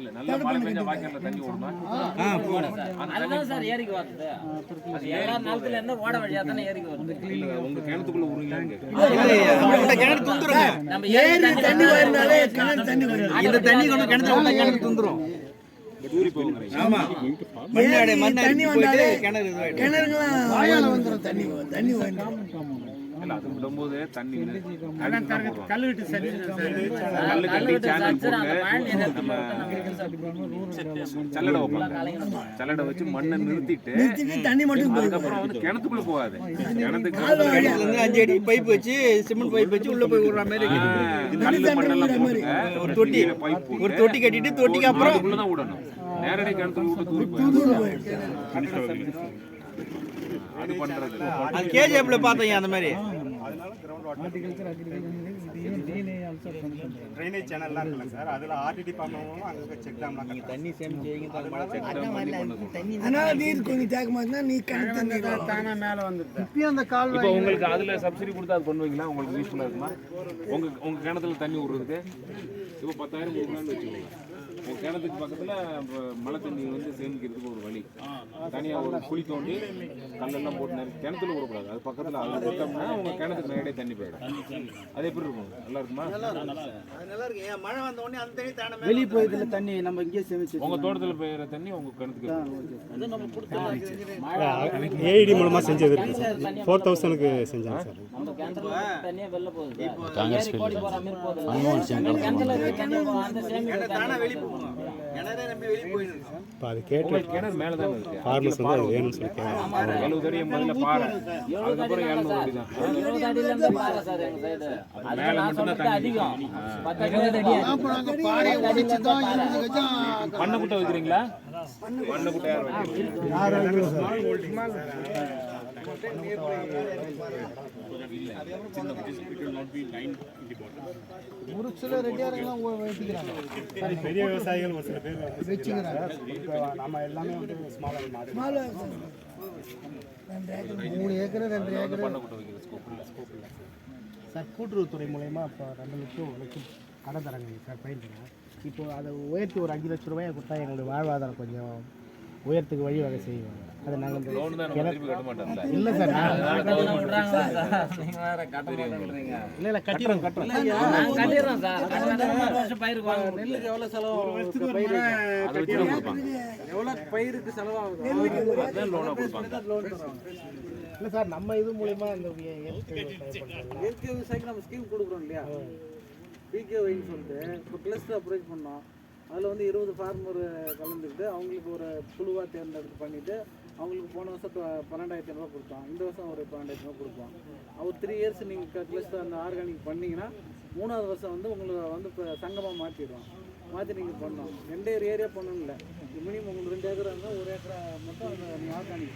இல்ல நல்ல மழை பெஞ்சா வாய்க்கால்ல தண்ணி ஓடுமா? அதுதான் சார் ஏரிக்கு வருது அது எல்லா நிலத்துல இருந்து ஓட வழியா தானே ஏரிக்கு வருது. இல்ல உங்க கிணத்துக்குள்ள விடுறீங்களான்னு கேக்குறேன் இந்த கிணறு துந்துருங்க நம்ம ஏரி தண்ணி வருனாலே கிணறு தண்ணி வரும் இந்த தண்ணி கொண்டு கிணத்துல விட்டா கிணறு துந்துரும் தண்ணி கிணறு வாயால வந்துடும் தண்ணி தண்ணி இல்ல அது விடும்போது தண்ணி கல்லு கட்டி சேனல் போட்டு நம்ம சல்லடை வைப்பாங்க. சல்லடை வச்சு மண்ணை நிறுத்திட்டு தண்ணி மட்டும் அதுக்கப்புறம் வந்து கிணத்துக்குள்ள போகாது. கிணத்துக்கு அஞ்சு அடி பைப் வச்சு சிமெண்ட் பைப் வச்சு உள்ள போய் விடுற மாதிரி. கல்லு மண்ணெல்லாம் போட்டு ஒரு தொட்டி. பைப் ஒரு தொட்டி கட்டிட்டு தொட்டிக்கு அப்புறம் அதுக்குள்ள தான் விடணும். நேரடி கிணத்துல விட்டு அது பண்றது. அது கேஜிஎஃப்ல பார்த்தீங்க அந்த மாதிரி? ட்ரைனேஜ் சேனல்லாம் இருக்குல்ல சார் அதில் ஆர்டிடி பண்ணவும் அங்கே செக் டேம்லாம் கட்டணும் தண்ணி சேமிச்சு வைங்க மழை செக் அதனால நீர் கொஞ்சம் தேக்கமா இருந்தா நீ தண்ணி தானே. மேலே வந்துட்டு. இப்பயும் அந்த கால் இப்போ உங்களுக்கு அதுல சப்சிடி கொடுத்தா அது பண்ணுவீங்களா? உங்களுக்கு யூஸ்ஃபுல்லா இருக்குமா? உங்க உங்க கிணத்துல தண்ணி விடுறதுக்கு இப்போ பத்தாயிரம் கொடுக்கலாம்னு வச்சுக்கோங்க. கிணத்துக்கு பக்கத்துல இப்ப மழை தண்ணி வந்து சேமிக்கிறதுக்கு ஒரு வழி. தனியா ஒரு குழி தோண்டி கல்லெல்லாம் போட்டு கிணத்துல விடக்கூடாது. அது பக்கத்துல அது கொடுத்தோம்னா உங்க கிணத்துக்கு நேரடியாக தண்ணி போயிடும். அது எப்படி இருக்கும்? நல்லா இருக்குமா? நல்லா இருக்கு ஏன் மழை வந்த உடனே அந்த தண்ணி தானே வெளியே போயிருதுல தண்ணி நம்ம இங்கே சேமிச்சு உங்க தோட்டத்துல பெய்யுற தண்ணி உங்க கிணத்துக்கு. ஏஐடி மூலமாக செஞ்சது ஃபோர் தௌசண்ட்க்கு செஞ்சாங்க சார். நம்ம கிணத்துல தண்ணியே இப்போ அது கேட்டு கிணறு மேல தானே இருக்கு ஃபார்மர்ஸ் வந்து அது வேணும்னு சொல்லி கேட்குறாங்க எழுபது அடி எண்பதுல பாறை. அதுக்கப்புறம் எழுநூறு அடி தான் மேல மட்டும்தான் தண்ணி. பண்ணை குட்டை வைக்கிறீங்களா? பண்ணை குட்டை வைக்கிறீங்க? முறுச்சுல ரெட்டியாரெல்லாம் பெரிய விவசாயிகள் ஒரு சில பேர் வச்சுக்கிறாங்க. நம்ம எல்லாமே வந்து ஸ்மால் மாடு. மாலை ரெண்டு ஏக்கர் மூணு ஏக்கர் ரெண்டு ஏக்கர். பண்ணை குட்டை வைக்கிற ஸ்கோப் இல்லை ஸ்கோப் இல்லை. சார் கூட்டுறவுத்துறை மூலயமா இப்போ ரெண்டு லட்சம் ஒரு லட்சம் கடன் தராங்க சார் பயிர்ல இப்போ அதை உயர்த்தி ஒரு அஞ்சு லட்சம் ரூபாயை கொடுத்தா எங்களுடைய வாழ்வாதாரம் கொஞ்சம் உயரத்துக்கு வழி வகை செய்வாங்க. அதை நாங்கள் இல்லை சார் இல்லை இல்லை கட்டிடுறோம் கட்டுறோம். நான் கட்டிடுறோம் சார். நெல்லுக்கு எவ்வளோ செலவு எவ்வளோ பயிருக்கு. கொடுப்பாங்க. இல்லை சார் நம்ம இது மூலயமா இந்த இயற்கை விவசாயிக்கு நம்ம ஸ்கீம் கொடுக்குறோம் இல்லையா? பிகேஒய்னு சொல்லிட்டு இப்போ கிளஸ்டர் அப்ரோச் பண்ணோம். அதில் வந்து இருபது ஃபார்மர் கலந்துக்கிட்டு அவங்களுக்கு ஒரு குழுவாக தேர்ந்தெடுத்து பண்ணிவிட்டு அவங்களுக்கு போன வருஷம் பன்னெண்டாயிரத்தி ரூபா கொடுத்தோம். இந்த வருஷம் ஒரு பன்னெண்டாயிரத்தி ரூபா கொடுப்போம். அவர் த்ரீ இயர்ஸ் நீங்கள் கிளஸ்டர் அந்த ஆர்கானிக் பண்ணிங்கன்னா மூணாவது வருஷம் வந்து உங்களை வந்து இப்போ சங்கமாக மாற்றிடுவோம் மாற்றி நீங்கள் பண்ணோம் ரெண்டு ஏரியா பண்ணணும் இல்லை மினிமம் உங்களுக்கு ரெண்டு ஏக்கரா இருந்தால் ஒரு ஏக்கரா மட்டும் அந்த ஆர்கானிக்